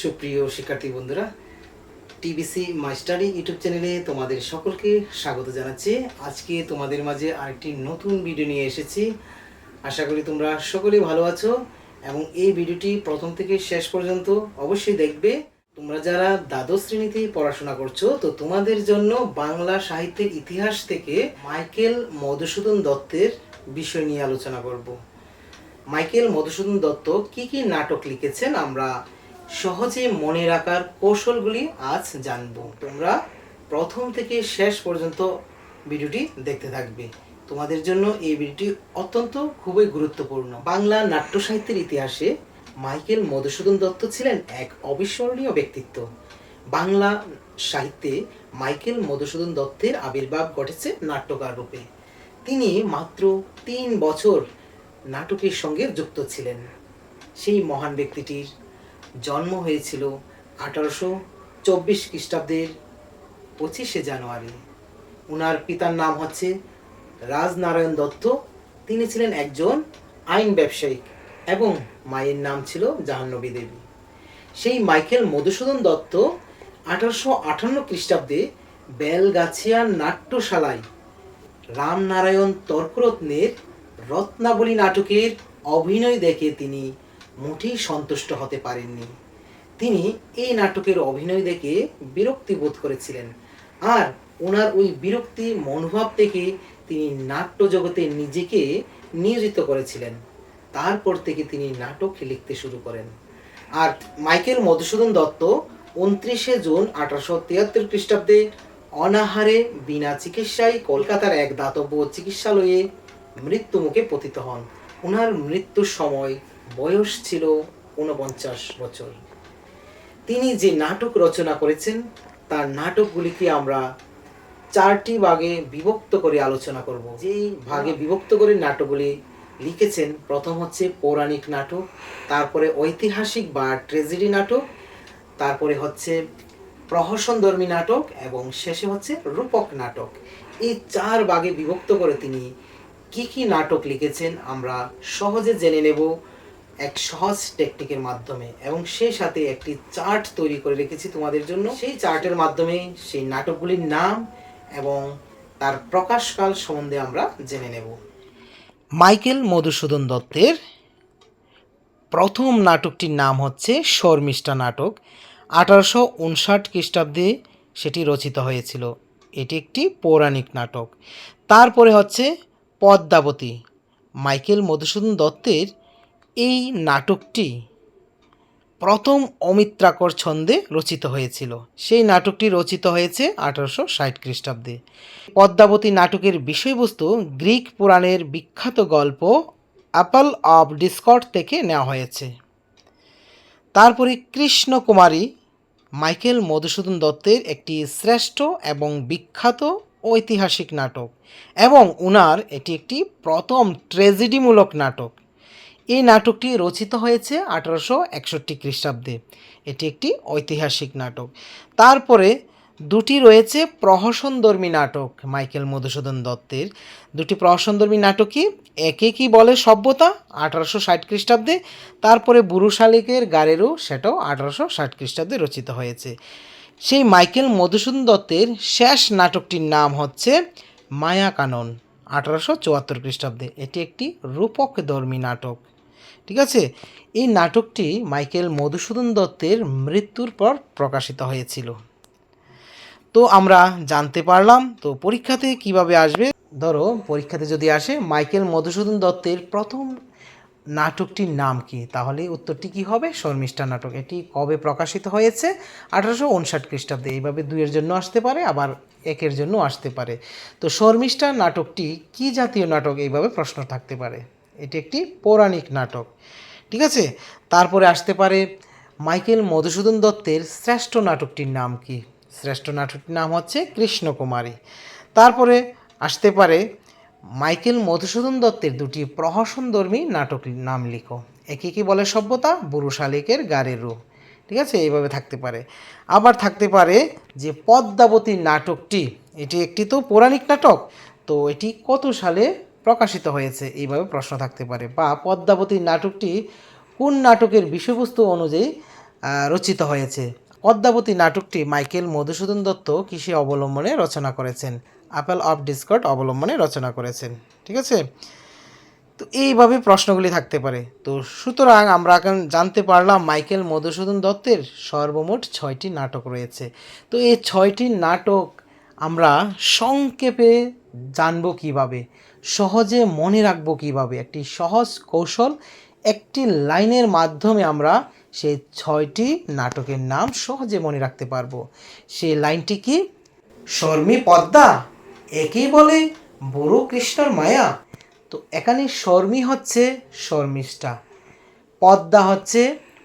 সুপ্রিয় শিক্ষার্থী বন্ধুরা টিবিসি মাই স্টাডি ইউটিউব চ্যানেলে তোমাদের সকলকে স্বাগত জানাচ্ছি। আজকে তোমাদের মাঝে আরেকটি নতুন ভিডিও নিয়ে এসেছি। আশা করি তোমরা সকলেই ভালো আছো এবং এই ভিডিওটি প্রথম থেকে শেষ পর্যন্ত অবশ্যই দেখবে। তোমরা যারা দ্বাদশ শ্রেণীতে পড়াশোনা করছ, তো তোমাদের জন্য বাংলা সাহিত্যের ইতিহাস থেকে মাইকেল মধুসূদন দত্তের বিষয় নিয়ে আলোচনা করব। মাইকেল মধুসূদন দত্ত কি কি নাটক লিখেছেন আমরা সহজে মনে রাখার কৌশলগুলি আজ জানব। তোমরা প্রথম থেকে শেষ পর্যন্ত ভিডিওটি দেখতে থাকবে। তোমাদের জন্য এই ভিডিওটি অত্যন্ত খুবই গুরুত্বপূর্ণ। বাংলা নাট্য সাহিত্যের ইতিহাসে মাইকেল মধুসূদন দত্ত ছিলেন এক অবিস্মরণীয় ব্যক্তিত্ব। বাংলা সাহিত্যে মাইকেল মধুসূদন দত্তের আবির্ভাব ঘটেছে নাট্যকার রূপে। তিনি মাত্র তিন বছর নাটকের সঙ্গে যুক্ত ছিলেন। সেই মহান ব্যক্তিটির জন্ম হয়েছিল আঠারোশো চব্বিশ খ্রিস্টাব্দের পঁচিশে জানুয়ারি। ওনার পিতার নাম হচ্ছে রাজনারায়ণ দত্ত। তিনি ছিলেন একজন আইন ব্যবসায়িক এবং মায়ের নাম ছিল জাহ্নবী দেবী। সেই মাইকেল মধুসূদন দত্ত আঠারোশো আটান্ন খ্রিস্টাব্দে বেলগাছিয়ার নাট্যশালায় রামনারায়ণ তর্করত্নের রত্নাবলী নাটকের অভিনয় দেখে তিনি মোটেই সন্তুষ্ট হতে পারেননি। তিনি এই নাটকের অভিনয় দেখে বিরক্তি বোধ করেছিলেন। আর ওনার ওই বিরক্তি মনোভাব থেকে তিনি নাট্য জগতে নিজেকে নিয়োজিত করেছিলেন। তারপর থেকে তিনি নাটক লিখতে শুরু করেন। আর মাইকেল মধুসূদন দত্ত উনত্রিশে জুন আঠারোশো তিয়াত্তর খ্রিস্টাব্দে অনাহারে বিনা চিকিৎসায় কলকাতার এক দাতব্য চিকিৎসালয়ে মৃত্যুমুখে পতিত হন। ওনার মৃত্যুর সময় বয়স ছিল ঊনপঞ্চাশ বছর। তিনি যে নাটক রচনা করেছেন, তার নাটকগুলিকে আমরা চারটি ভাগে বিভক্ত করে আলোচনা করব। যেই ভাগে বিভক্ত করে নাটকগুলি লিখেছেন, প্রথম হচ্ছে পৌরাণিক নাটক, তারপরে ঐতিহাসিক বা ট্রেজেডি নাটক, তারপরে হচ্ছে প্রহসনধর্মী নাটক, এবং শেষে হচ্ছে রূপক নাটক। এই চার ভাগে বিভক্ত করে তিনি কি কি নাটক লিখেছেন, আমরা সহজে জেনে নেব। এক সহজ টেকনিকের মাধ্যমে এবং সেই সাথে একটি চার্ট তৈরি করে রেখেছি তোমাদের জন্য। সেই চার্টের মাধ্যমে সেই নাটকগুলির নাম এবং তার প্রকাশকাল সম্বন্ধে আমরা জেনে নেব। মাইকেল মধুসূদন দত্তের প্রথম নাটকটির নাম হচ্ছে শর্মিষ্ঠা নাটক। আঠারোশো উনষাট খ্রিস্টাব্দে সেটি রচিত হয়েছিল। এটি একটি পৌরাণিক নাটক। তারপরে হচ্ছে পদ্মাবতী। মাইকেল মধুসূদন দত্তের এই নাটকটি প্রথম অমিত্রাকর ছন্দে রচিত হয়েছিল। সেই নাটকটি রচিত হয়েছে আঠারোশো ষাট খ্রিস্টাব্দে। পদ্মাবতী নাটকের বিষয়বস্তু গ্রিক পুরাণের বিখ্যাত গল্প অ্যাপল অব ডিসকট থেকে নেওয়া হয়েছে। তারপরে কৃষ্ণকুমারী মাইকেল মধুসূদন দত্তের একটি শ্রেষ্ঠ এবং বিখ্যাত ঐতিহাসিক নাটক এবং উনার এটি একটি প্রথম ট্র্যাজেডিমূলক নাটক। এই নাটকটি রচিত হয়েছে আঠারোশো একষট্টি খ্রিস্টাব্দে। এটি একটি ঐতিহাসিক নাটক। তারপরে দুটি রয়েছে প্রহসনধর্মী নাটক, মাইকেল মধুসূদন দত্তের। দুটি প্রহসনধর্মী নাটকই একে কি বলে সভ্যতা? আঠারোশো ষাট খ্রিস্টাব্দে। তারপরে বুরু শালিকের গারেরও সেটাও আঠারোশো ষাট খ্রিস্টাব্দে রচিত হয়েছে। সেই মাইকেল মধুসূদন দত্তের শেষ নাটকটির নাম হচ্ছে মায়াকানন। আঠারোশো চুয়াত্তর খ্রিস্টাব্দে এটি একটি রূপক ধর্মী নাটক। ঠিক আছে? এই নাটকটি মাইকেল মধুসূদন দত্তের মৃত্যুর পর প্রকাশিত হয়েছিল। তো আমরা জানতে পারলাম, তো পরীক্ষাতে কীভাবে আসবে? ধরো, পরীক্ষাতে যদি আসে, মাইকেল মধুসূদন দত্তের প্রথম নাটকটির নাম কি? তাহলে উত্তরটি কি হবে? শর্মিষ্ঠা নাটক। এটি কবে প্রকাশিত হয়েছে? আঠারোশো উনষাট খ্রিস্টাব্দে। এইভাবে দুইয়ের জন্য আসতে পারে, আবার একের জন্য আসতে পারে। তো শর্মিষ্ঠা নাটকটি কি জাতীয় নাটক? এইভাবে প্রশ্ন থাকতে পারে। এটি একটি পৌরাণিক নাটক। ঠিক আছে? তারপরে আসতে পারে মাইকেল মধুসূদন দত্তের শ্রেষ্ঠ নাটকটির নাম কি? শ্রেষ্ঠ নাটকটির নাম হচ্ছে কৃষ্ণকুমারী। তারপরে আসতে পারে মাইকেল মধুসূদন দত্তের দুটি প্রহসনধর্মী নাটক নাম লিখো। একে কি বলে সভ্যতা? বুরু শালিকের গাড়ের রূপ। ঠিক আছে? এইভাবে থাকতে পারে। আবার থাকতে পারে যে পদ্মাবতী নাটকটি, এটি একটি তো পৌরাণিক নাটক, তো এটি কত সালে প্রকাশিত হয়েছে? এইভাবে প্রশ্ন থাকতে পারে। বা পদ্মাবতী নাটকটি কোন নাটকের বিষয়বস্তু অনুযায়ী রচিত হয়েছে? পদ্মাবতী নাটকটি মাইকেল মধুসূদন দত্ত কৃষি অবলম্বনে রচনা করেছেন? আপেল অফ ডিসকট অবলম্বনে রচনা করেছেন, ঠিক আছে? তো এইভাবে প্রশ্নগুলি থাকতে পারে। তো সুতরাং আমরা এখন জানতে পারলাম মাইকেল মধুসূদন দত্তের সর্বমোট ছয়টি নাটক রয়েছে। তো এই ছয়টি নাটক আমরা সংক্ষেপে জানব কীভাবে, সহজে মনে রাখব কীভাবে, একটি সহজ কৌশল, একটি লাইনের মাধ্যমে আমরা সেই ছয়টি নাটকের নাম সহজে মনে রাখতে পারব। সেই লাইনটি কি? শর্মী পদ্মা? একই বলে বুড়ো কৃষ্ণর মায়া। তো এখানে শর্মী হচ্ছে শর্মিষ্ঠা, পদ্মা হচ্ছে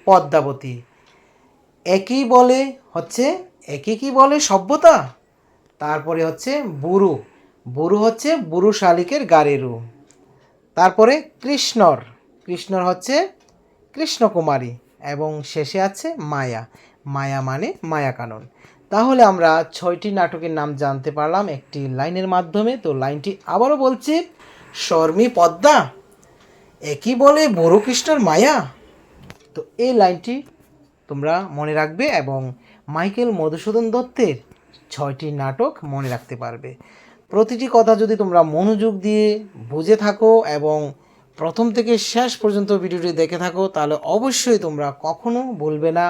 পদ্মাবতী। একই বলে হচ্ছে একই কি বলে সভ্যতা? তারপরে হচ্ছে বুরু বুরু হচ্ছে বুরু শালিকের গাড়িরু তারপরে কৃষ্ণর কৃষ্ণর হচ্ছে কৃষ্ণকুমারী এবং শেষে আছে মায়া। মায়া মানে মায়া কানন তাহলে আমরা ছয়টি নাটকের নাম জানতে পারলাম একটি লাইনের মাধ্যমে। তো লাইনটি আবারও বলছি, শর্মী পদ্মা, একই বলে বড় কৃষ্ণর মায়া। তো এই লাইনটি তোমরা মনে রাখবে এবং মাইকেল মধুসূদন দত্তের ছয়টি নাটক মনে রাখতে পারবে। প্রতিটি কথা যদি তোমরা মনোযোগ দিয়ে বুঝে থাকো এবং প্রথম থেকে শেষ পর্যন্ত ভিডিওটি দেখে থাকো, তাহলে অবশ্যই তোমরা কখনো বলবে না।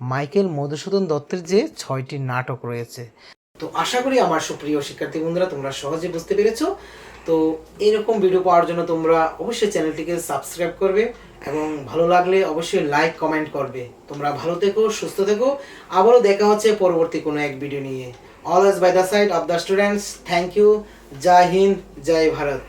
মাইকেল মধুসূদন দত্তের যে ছয়টি নাটক রয়েছে। তো আশা করি আমার সুপ্রিয় শিক্ষার্থী বন্ধুরা, তোমরা সহজে বুঝতে পেরেছ। তো এরকম ভিডিও পাওয়ার জন্য তোমরা অবশ্যই চ্যানেলটিকে সাবস্ক্রাইব করবে এবং ভালো লাগলে অবশ্যই লাইক কমেন্ট করবে। তোমরা ভালো থেকো, সুস্থ থেকো। আবারও দেখা হচ্ছে পরবর্তী কোনো এক ভিডিও নিয়ে। Always by the side of the students thank you Joy Hind Joy Bharat